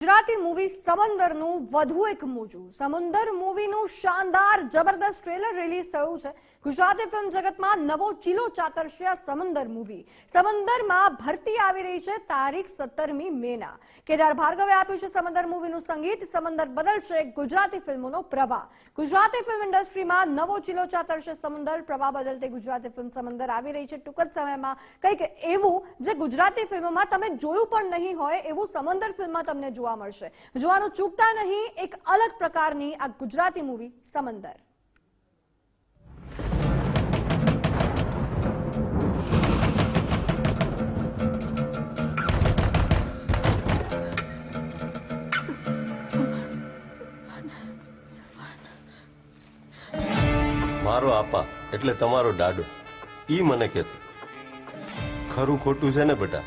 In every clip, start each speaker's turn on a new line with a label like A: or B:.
A: Gujarati movie સમંદરનું વધુ એક મોજું. સમુદર મૂવીનું શાનદાર, જબરદસ્ત ટ્રેલર રિલીઝ થયું છે. ગુજરાતી ફિલ્મ જગતમાં નવો ચીલો ચાતરશે સમંદર મૂવી. સમંદરમાં ભરતી આવી રહી છે તારીખ સત્તરમી મેના. કેદાર ભાર્ગવે આપ્યું છે સમંદર મૂવીનું સંગીત. સમંદર બદલશે ગુજરાતી ફિલ્મોનો પ્રવાહ. ગુજરાતી ફિલ્મ ઇન્ડસ્ટ્રીમાં નવો ચીલો ચાતરશે સમંદર. પ્રવાહ બદલતી ગુજરાતી ફિલ્મ સમંદર આવી રહી છે. ટૂંક જ સમયમાં કંઈક એવું જે ગુજરાતી ફિલ્મોમાં તમે જોયું પણ નહીં હોય, એવું સમંદર ફિલ્મમાં તમને જોવા મળશે. જોવાનું ચૂકતા નહીં, એક અલગ પ્રકારની આ ગુજરાતી મૂવી સમંદર.
B: મારો આપા, એટલે તમારો દાડો. ઈ મને કહેતો. ખરું ખોટું છે ને બેટા?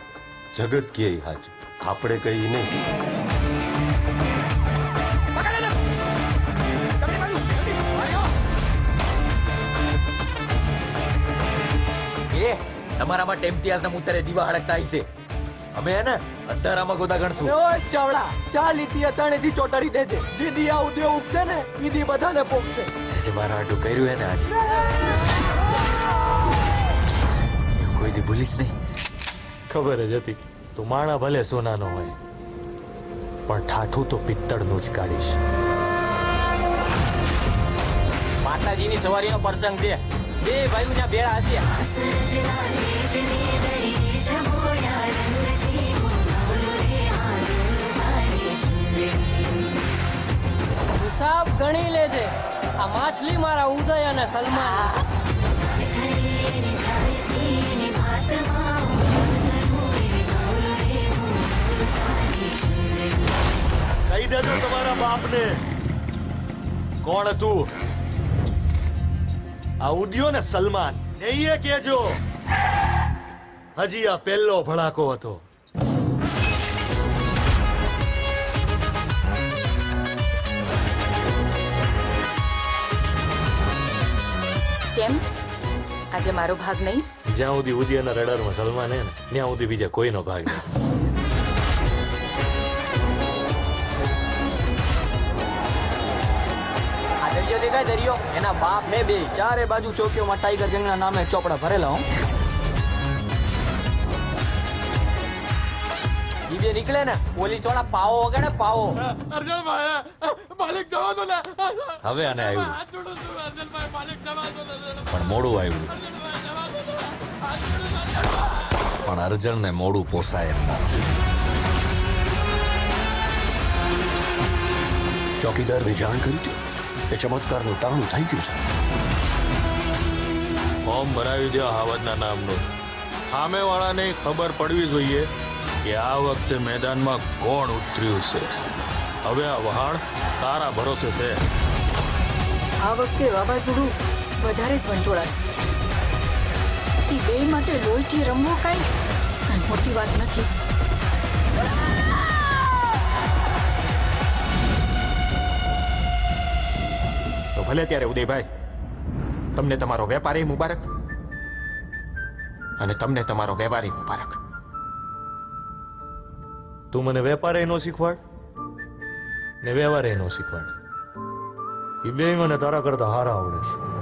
B: જગત કે હાચું? આપણે કઈ નહીં.
C: એ તમારામાં ટેમ્પટિયાસના મુતરે દીવા હળકતા છે અમે હે ને અંધારામાં ગોતા ગણશું.
D: ઓય ચાવડા ચા લીધી અતાણેથી ચોટાડી દેજે. જે દી આ ઉદ્યોગ ઉગશે ને ઈ દી બધાને પોગશે.
C: જે મારા આટું કર્યું હે ને આજે? કોઈ દી ભૂલીશ નહીં.
E: ખબર જ હતી. તું માણા ભલે સોનાનો હોય પણ ઠાઠું તો પિત્તળનું જ કાઢીશ.
C: માતાજીની સવારીનો પ્રસંગ છે. બે ભાઈઓ ત્યાં બેળા હશે.
F: હિસાબ ગણી લેજે. આ માછલી મારા ઉદય અને સલમાન.
E: કહી દેજો તમારા બાપને. કોણ હતું? આ ઉડ્યો ને સલમાન એ કેજો હજી આ પહેલો ભડાકો હતો.
G: કેમ? આજે મારો ભાગ નહીં?
E: જ્યાં સુધી ઉદયના રડારમાં સલમાન હે ને ત્યાં સુધી બીજા કોઈનો ભાગ નહીં.
D: આ દેખાય દરિયો એના બાપ હે બે. ચારે બાજુ ચોકીઓમાં ટાઈગર ગેંગના નામે ચોપડા ભરેલા, હું.
C: બે નીકળે ને પોલીસવાળા પાવો વગાડે પાવો
H: હવે આને આવ્યું. પણ મોડું આવ્યું. પણ અર્જણને મોડું પોસાય એમ નથી.
I: ચોકીદારને જાણ કરી હતી? એ ચમત્કારનું ટાણું થઈ ગયું છે
E: ફોર્મ ભરાવી દો હાવદના નામનું સામેવાળાને ખબર પડવી જોઈએ કે આ વખતે મેદાનમાં કોણ ઉતર્યું છે હવે આ વહાણ તારા ભરોસે છે
G: આ વખતે વાવાઝોડું વધારે જ વંટોળાશે એ બે માટે લોહીથી રમવો કાંઈ કાંઈ મોટી વાત નથી
C: ભલે ત્યારે ઉદયભાઈ, તમને તમારો વેપારી મુબારક અને તમને તમારો વ્યવહારી મુબારક.
E: તું મને વેપારે નો શીખવાડ ને વ્યવહારે નો શીખવાડ. એ બે મને તારા કરતા હારા આવડે છે.